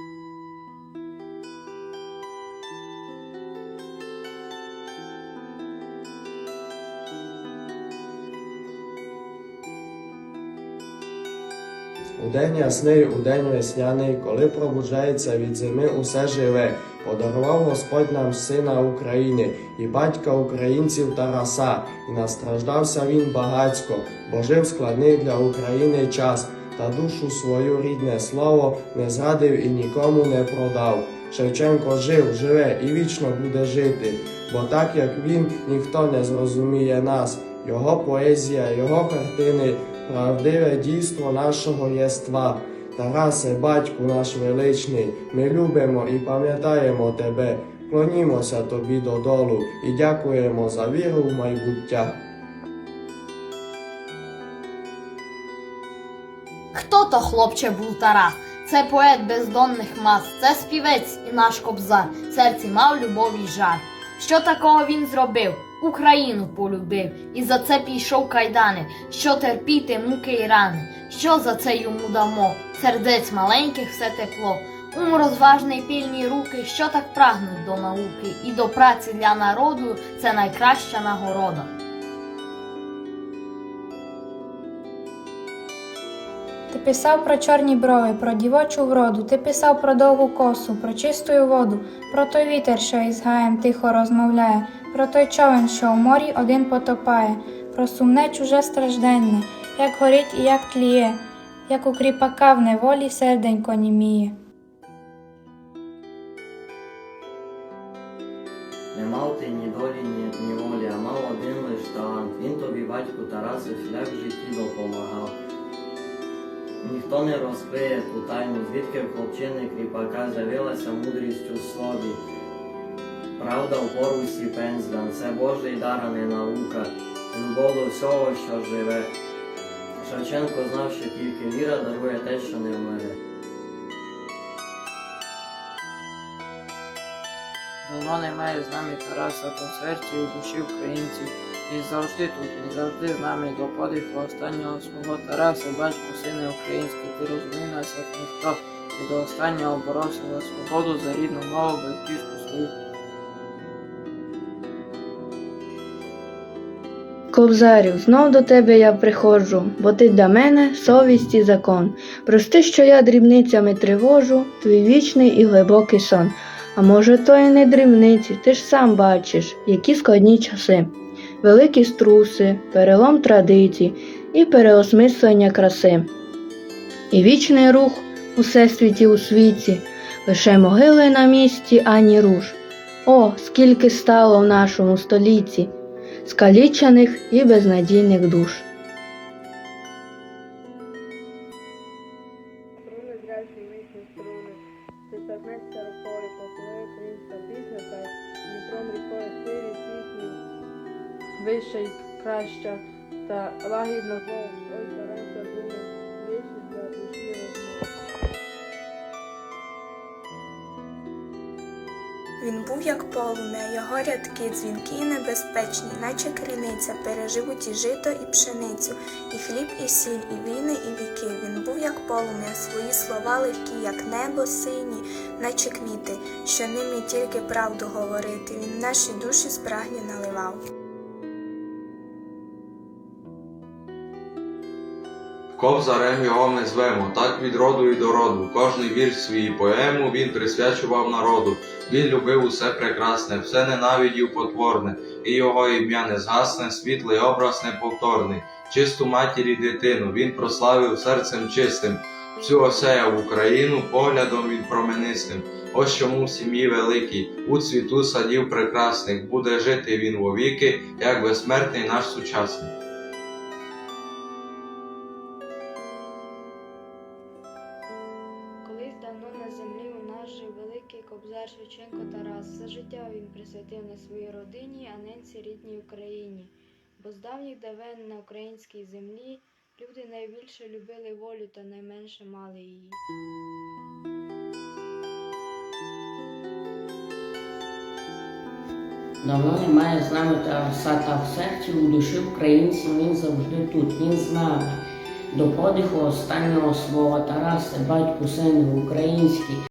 У день ясний, у день весняний, коли пробуджається від зими усе живе, подарував Господь нам сина України і батька українців Тараса, і настраждався він багацько, бо жив складний для України час, та душу свою рідне слово не зрадив і нікому не продав. Шевченко жив, живе і вічно буде жити, бо так як він, ніхто не зрозуміє нас. Його поезія, його картини, правдиве дійство нашого єства. Тарасе, батьку наш величний, ми любимо і пам'ятаємо тебе, клонімося тобі додолу і дякуємо за віру в майбуття. Хто то хлопче був Тарас? Це поет бездонних мас, це співець і наш кобзар, серці мав любов і жаль. Що такого він зробив? Україну полюбив, і за це пішов кайдани, що терпіти муки й рани. Що за це йому дамо? Сердець маленьких все тепло. Ум розважний пільні руки, що так прагнуть до науки, і до праці для народу це найкраща нагорода. Ти писав про чорні брови, про дівочу вроду, ти писав про довгу косу, про чистую воду, про той вітер, що із гаєм тихо розмовляє, про той човен, що у морі один потопає, про сумне чуже стражденне, як горить і як тліє, як у кріпака в неволі серденько німіє. Не мав ти ні долі, ні, ні волі, а мав один лиш талант. Він тобі, батьку Тарасе, шлях в житті допомагав. Ніхто не розкриє ту тайну, звідки в хлопчини кріпака з'явилася мудрість у слові. Правда в порусі пензган. це Божий дар, а не наука, любов до всього, що живе. Шевченко знав, що тільки віра дарує те, що не вмре. Давно немає з нами Тараса по серці у душі українців. Він завжди тут, він завжди з нами до подиху останнього свого Тараса, батько, сина український, ти розумій нас, як ніхто, і до останнього боровся за свободу, за рідну мову, батьківську свою. Кобзарю, знов до тебе я приходжу, бо ти для мене совість і закон. Прости, що я дрібницями тривожу, твій вічний і глибокий сон. А може, то і не дрібниці, ти ж сам бачиш, які складні часи, великі струси, перелом традицій і переосмислення краси. І вічний рух у всесвіті у світі, лише могили на місці, ані руш. О, скільки стало в нашому столітті! скалічених і безнадійних душ. Вища й краща, та лагідна знову. Він був як полум'я, його рядки дзвінкі і небезпечні, наче криниця, переживуть і жито, і пшеницю, і хліб, і сіль, і війни, і віки. Він був як полум'я, свої слова легкі, як небо сині, наче квіти, що ними тільки правду говорити. Він наші душі спрагні наливав. Ковзарем його ми звемо, так від роду і до роду. Кожний вірш свій поему він присвячував народу. Він любив усе прекрасне, все ненавидів потворне, і його ім'я не згасне, світлий образ неповторний, чисту матір і дитину він прославив серцем чистим. Всю осеяв Україну поглядом він променистим. Ось чому в сім'ї великій, у цвіту садів прекрасних, буде жити він вовіки, як безсмертний наш сучасник. Шевченко Тарас. Все життя він присвятив не своїй родині, а ненці рідній Україні. Бо з давніх давен на українській землі люди найбільше любили волю та найменше мали її. Давно немає з нами Тараса, та в серці у душі українців він завжди тут, він з нами. До подиху останнього слова Тарасе, батьку сину український.